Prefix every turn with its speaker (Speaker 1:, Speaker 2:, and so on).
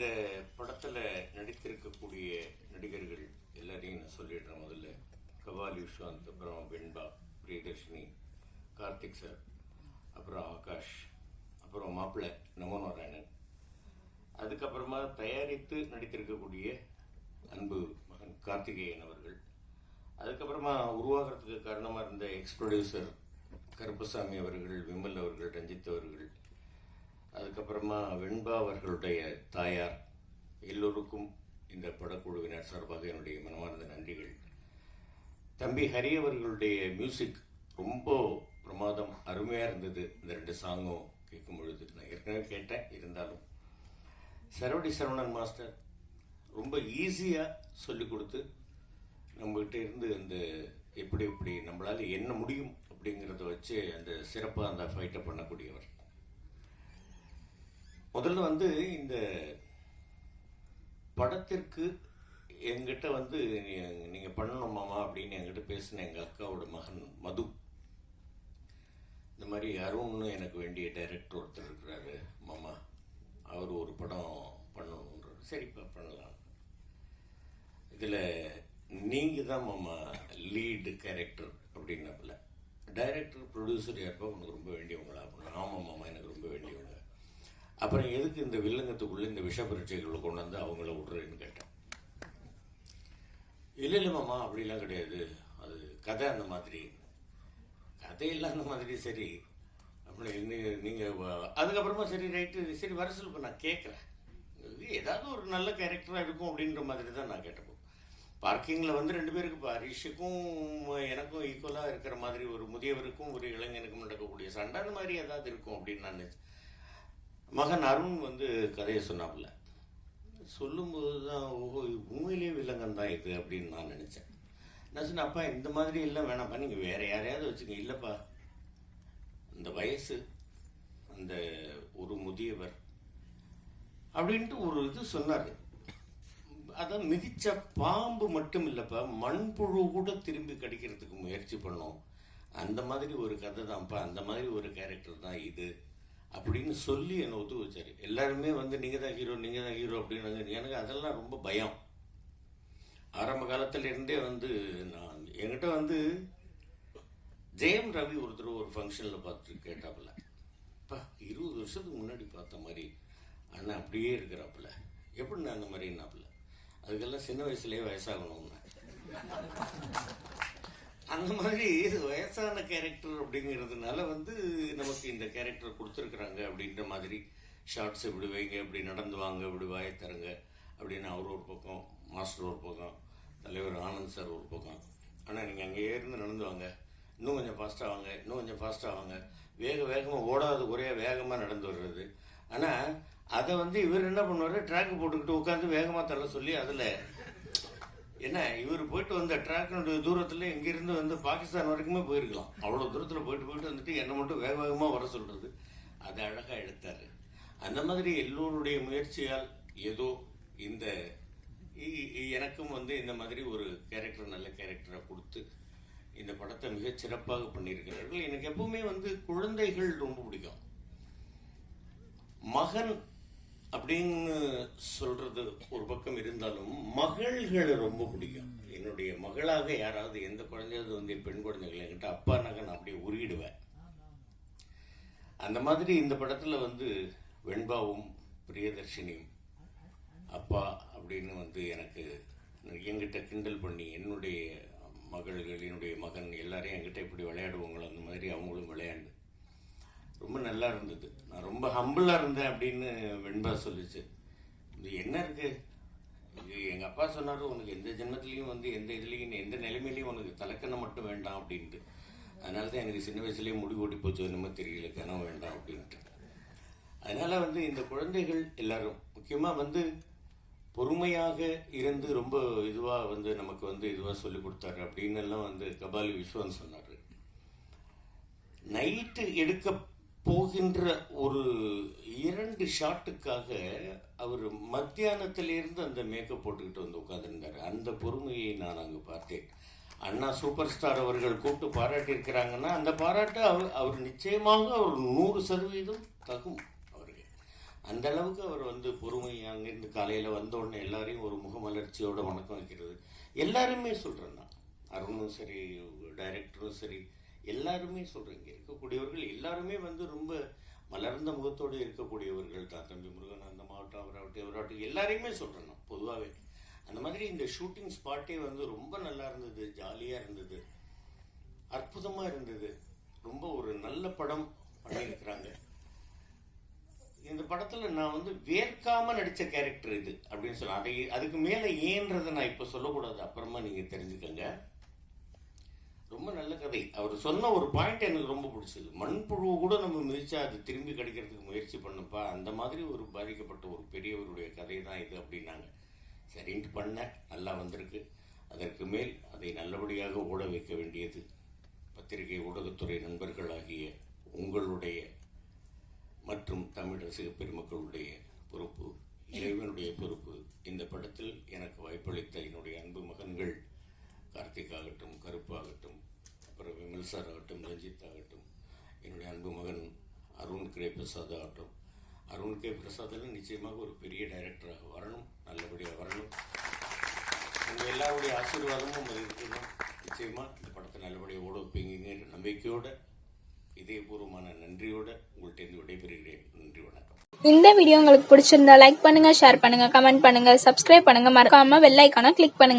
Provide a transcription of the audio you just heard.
Speaker 1: இந்த படத்தில் நடித்திருக்கக்கூடிய நடிகர்கள் எல்லாரையும் நான் சொல்லிடுறேன் முதல்ல. கபால் யுஷ்வந்த் அப்புறம் வெண்பா பிரியதர்ஷினி கார்த்திக் சார் அப்புறம் ஆகாஷ் அப்புறம் மாப்பிள்ளை நமநாராயணன் அதுக்கப்புறமா தயாரித்து நடித்திருக்கக்கூடிய அன்பு மகன் கார்த்திகேயன் அவர்கள். அதுக்கப்புறமா உருவாகிறதுக்கு காரணமாக இருந்த எக்ஸ் ப்ரொடியூசர் கருப்பசாமி அவர்கள் விமல் அவர்கள் ரஞ்சித் அவர்கள் அதுக்கப்புறமா வெண்பா அவர்களுடைய தாயார் எல்லோருக்கும் இந்த படக்குழுவினர் சார்பாக என்னுடைய மனமார்ந்த நன்றிகள். தம்பி ஹரி அவர்களுடைய மியூசிக் ரொம்ப பிரமாதம் அருமையாக இருந்தது. இந்த ரெண்டு சாங்கும் கேட்கும் பொழுது நான் ஏற்கனவே கேட்டேன் இருந்தாலும். சரவடி சரவணன் மாஸ்டர் ரொம்ப ஈஸியாக சொல்லிக் கொடுத்து நம்மகிட்ட இருந்து அந்த எப்படி எப்படி நம்மளால் என்ன முடியும் அப்படிங்கிறத வச்சு அந்த சிறப்பாக அந்த ஃபைட்டை பண்ணக்கூடியவர். முதல்ல வந்து இந்த படத்திற்கு என்கிட்ட வந்து நீங்கள் பண்ணணும் மாமா அப்படின்னு என்கிட்ட பேசின எங்கள் அக்காவோட மகன் மது. இந்த மாதிரி அருண்னு எனக்கு வேண்டிய டைரக்டர் ஒருத்தர் இருக்கிறாரு மாமா. அவர் ஒரு படம் பண்ணணுன்றார் சரிப்பா பண்ணலாம். இதில் நீங்கள் தான் மாமா லீடு கேரக்டர் அப்படின்னாப்புல. டைரக்டர் ப்ரொடியூசர் யாருப்பா? உனக்கு ரொம்ப வேண்டியவங்களா? அப்படின்னா ஆமாம் மாமா எனக்கு ரொம்ப வேண்டியவங்க அப்புறம் எதுக்கு இந்த வில்லங்கத்துக்குள்ளே இந்த விஷ பரீட்சைகளை கொண்டு வந்து அவங்கள விட்றேன்னு கேட்டேன். இல்லை இல்லை மாமா அப்படிலாம் கிடையாது. அது கதை அந்த மாதிரி. கதையெல்லாம் அந்த மாதிரி சரி. அப்படி நீங்கள் அதுக்கப்புறமா சரி ரைட்டு சரி வர சொல்லுப்ப நான் கேட்குறேன் ஏதாவது ஒரு நல்ல கேரக்டராக இருக்கும் அப்படின்ற மாதிரி தான் நான் கேட்டப்போ பார்க்கிங்கில் வந்து ரெண்டு பேருக்கு இப்போ ஹரிஷுக்கும் எனக்கும் ஈக்குவலாக இருக்கிற மாதிரி ஒரு முதியவருக்கும் ஒரு இளைஞனுக்கும் நடக்கக்கூடிய சண்டை அந்த மாதிரி ஏதாவது இருக்கும் அப்படின்னு நான் நினைச்சேன். மகன் அருண் வந்து கதையை சொன்னாப்புல. சொல்லும்போது தான் ஓஹோ உண்மையிலேயே வில்லங்கம் தான் இது அப்படின்னு நான் நினச்சேன். நான் சொன்னேன் அப்பா இந்த மாதிரி எல்லாம் வேணாம்ப்பா நீங்கள் வேறு யாரையாவது வச்சுங்க இல்லைப்பா அந்த வயசு அந்த ஒரு முதியவர் அப்படின்ட்டு ஒரு இது சொன்னார். அதான் மிதிச்ச பாம்பு மட்டும் இல்லைப்பா மண்புழு கூட திரும்பி கடிக்கிறதுக்கு முயற்சி பண்ணோம். அந்த மாதிரி ஒரு கதை தான்ப்பா அந்த மாதிரி ஒரு கேரக்டர் தான் இது. அப்படின்னு சொல்லி என்னை ஒத்து வச்சார். எல்லாருமே வந்து நீங்கள் தான் ஹீரோ நீங்கள் தான் ஹீரோ அப்படின்னு எனக்கு அதெல்லாம் ரொம்ப பயம். ஆரம்ப காலத்துலேருந்தே வந்து நான் என்கிட்ட வந்து ஜெயம் ரவி ஒருத்தர் ஒரு ஃபங்க்ஷனில் பார்த்துட்டு கேட்டாப்புல. அப்பா இருபது வருஷத்துக்கு முன்னாடி பார்த்த மாதிரி ஆனால் அப்படியே இருக்கிறாப்புல. எப்படி நான் அந்த மாதிரினாப்புல அதுக்கெல்லாம் சின்ன வயசுலேயே வயசாகணும்னா. அந்த மாதிரி இது வயசான கேரக்டர் அப்படிங்கிறதுனால வந்து நமக்கு இந்த கேரக்டர் கொடுத்துருக்குறாங்க அப்படின்ற மாதிரி ஷார்ட்ஸ் இப்படி வைங்க இப்படி நடந்து வாங்க இப்படி வாயை தருங்க அப்படின்னு அவர் ஒரு பக்கம் மாஸ்டர் ஒரு பக்கம் தலைவர் ஆனந்த் சார் ஒரு பக்கம். ஆனால் நீங்கள் அங்கேயே இருந்து நடந்து வாங்க. இன்னும் கொஞ்சம் ஃபாஸ்ட்டாக வாங்க இன்னும் கொஞ்சம் ஃபாஸ்ட்டாக வாங்க. வேக வேகமாக ஓடாத குறையாக வேகமாக நடந்து வர்றது. ஆனால் அதை வந்து இவர் என்ன பண்ணுவார்? ட்ராக் போட்டுக்கிட்டு உட்காந்து வேகமாக தள்ள சொல்லி அதில் என்ன இவர் போயிட்டு வந்த ட்ராக்கினுடைய தூரத்தில் இங்கிருந்து வந்து பாகிஸ்தான் வரைக்குமே போயிருக்கலாம். அவ்வளோ தூரத்தில் போயிட்டு போயிட்டு வந்துட்டு என்னை மட்டும் வேக வேகமாக வர சொல்கிறது அதை அழகாக எடுத்தார். அந்த மாதிரி எல்லோருடைய முயற்சியால் ஏதோ இந்த இ- எனக்கும் வந்து இந்த மாதிரி ஒரு கேரக்டர் நல்ல கேரக்டரை கொடுத்து இந்த படத்தை மிகச் சிறப்பாக பண்ணியிருக்கிறார்கள். எனக்கு எப்பவுமே வந்து குழந்தைகள் ரொம்ப பிடிக்கும். மகன் அப்படின்னு சொல்றது ஒரு பக்கம் இருந்தாலும் மகள்களை ரொம்ப பிடிக்கும். என்னுடைய மகளாக யாராவது எந்த குழந்தையாவது வந்து என் பெண் குழந்தைகள் என்கிட்ட அப்பா நான் அப்படியே உருகிடுவேன். அந்த மாதிரி இந்த படத்துல வந்து வெண்பாவும் பிரியதர்ஷினியும் அப்பா அப்படின்னு வந்து எனக்கு என்கிட்ட கிண்டல் பண்ணி என்னுடைய மகள்கள் என்னுடைய மகன் எல்லாரையும் என்கிட்ட இப்படி விளையாடுவாங்களோ அந்த மாதிரி அவங்களும் விளையாண்டு ரொம்ப நல்லா இருந்தது. நான் ரொம்ப ஹம்பிளாக இருந்தேன் அப்படின்னு வெண்பா சொல்லிச்சு. இது என்ன இருக்குது எங்கள் அப்பா சொன்னார் உனக்கு எந்த ஜென்மத்துலேயும் வந்து எந்த இதுலேயும் எந்த நிலைமையிலையும் உனக்கு தலக்கணம் மட்டும் வேண்டாம் அப்படின்ட்டு. அதனால தான் எனக்கு சின்ன வயசுலேயே முடி ஓட்டி போச்சு என்னமோ தெரியல கனம் வேண்டாம் அப்படின்ட்டு. அதனால் வந்து இந்த குழந்தைகள் எல்லாரும் முக்கியமாக வந்து பொறுமையாக இருந்து ரொம்ப இதுவாக வந்து நமக்கு வந்து இதுவாக சொல்லி கொடுத்தாரு அப்படின்னு எல்லாம் வந்து கபாலி விஸ்வன் சொன்னார். நைட்டு எடுக்க போகின்ற ஒரு இரண்டு ஷாட்டுக்காக அவர் மத்தியானத்திலிருந்து அந்த மேக்கப் போட்டுக்கிட்டு வந்து உட்காந்துருந்தார் அந்த பொறுமையை நான் அங்கே பார்த்தேன். அண்ணா சூப்பர் ஸ்டார் அவர்கள் கூப்பிட்டு பாராட்டியிருக்கிறாங்கன்னா அந்த பாராட்டு அவர் அவர் நிச்சயமாக ஒரு நூறு சதவீதம் தகும் அவருக்கு. அந்த அளவுக்கு அவர் வந்து பொறுமை அங்கேருந்து காலையில் வந்த உடனே எல்லாரையும் ஒரு முகமலர்ச்சியோடு வணக்கம் வைக்கிறது. எல்லாருமே சொல்கிறேன் நான். அருணும் சரி டைரக்டரும் சரி எல்லாருமே சொல்கிறேன் இங்கே இருக்கக்கூடியவர்கள் எல்லாருமே வந்து ரொம்ப மலர்ந்த முகத்தோடு இருக்கக்கூடியவர்கள் தான். தம்பி முருகன் அந்த மாவட்டம் அவராகட்டும் இவராகட்டும் எல்லாரையுமே சொல்கிறேன் நான் பொதுவாகவே அந்த மாதிரி இந்த ஷூட்டிங் ஸ்பாட்டே வந்து ரொம்ப நல்லா இருந்தது ஜாலியாக இருந்தது அற்புதமாக இருந்தது. ரொம்ப ஒரு நல்ல படம் பண்ணியிருக்கிறாங்க. இந்த படத்தில் நான் வந்து வேர்க்காமல் நடித்த கேரக்டர் இது அப்படின்னு சொல்லலாம். அதை அதுக்கு மேலே ஏன்றதை நான் இப்போ சொல்லக்கூடாது. அப்புறமா நீங்கள் தெரிஞ்சுக்கங்க. ரொம்ப நல்ல கதை. அவர் சொன்ன ஒரு பாயிண்ட் எனக்கு ரொம்ப பிடிச்சது. மண்புழு கூட நம்ம மிதிச்சா அது திரும்பி கிடைக்கிறதுக்கு முயற்சி பண்ணப்பா. அந்த மாதிரி ஒரு பாதிக்கப்பட்ட ஒரு பெரியவருடைய கதை தான் இது அப்படின்னாங்க. சரின்ட்டு பண்ணேன் நல்லா வந்திருக்கு. அதற்கு மேல் அதை நல்லபடியாக ஓட வைக்க வேண்டியது பத்திரிகை ஊடகத்துறை நண்பர்களாகிய உங்களுடைய மற்றும் தமிழ் ரசிக பெருமக்களுடைய பொறுப்பு இறைவனுடைய பொறுப்பு. இந்த படத்தில் எனக்கு வாய்ப்பளித்த என்னுடைய அன்பு மகன்கள் கார்த்திக் ஆகட்டும் கருப்பு ஆகட்டும் அப்புறம் விமல் சார் ஆகட்டும் ரஞ்சித் ஆகட்டும் என்னுடைய அன்பு மகன் அருண் கே பிரசாத் ஆகட்டும். அருண் கே பிரசாதில் நிச்சயமாக ஒரு பெரிய டைரக்டராக வரணும் நல்லபடியாக வரணும். உங்கள் எல்லாருடைய ஆசீர்வாதமும் அது இருக்கணும் நிச்சயமாக இந்த படத்தை நல்லபடியாக ஓட வைப்பீங்கிற நம்பிக்கையோடு இதயபூர்வமான நன்றியோட உங்கள்கிட்ட விடைபெறுகிறேன். நன்றி வணக்கம்.
Speaker 2: இந்த வீடியோ உங்களுக்கு பிடிச்சிருந்தா லைக் பண்ணுங்க ஷேர் பண்ணுங்க கமெண்ட் பண்ணுங்க சப்ஸ்கிரைப் பண்ணுங்க. மறக்காம வெள்ளைக்கான கிளிக் பண்ணுங்க.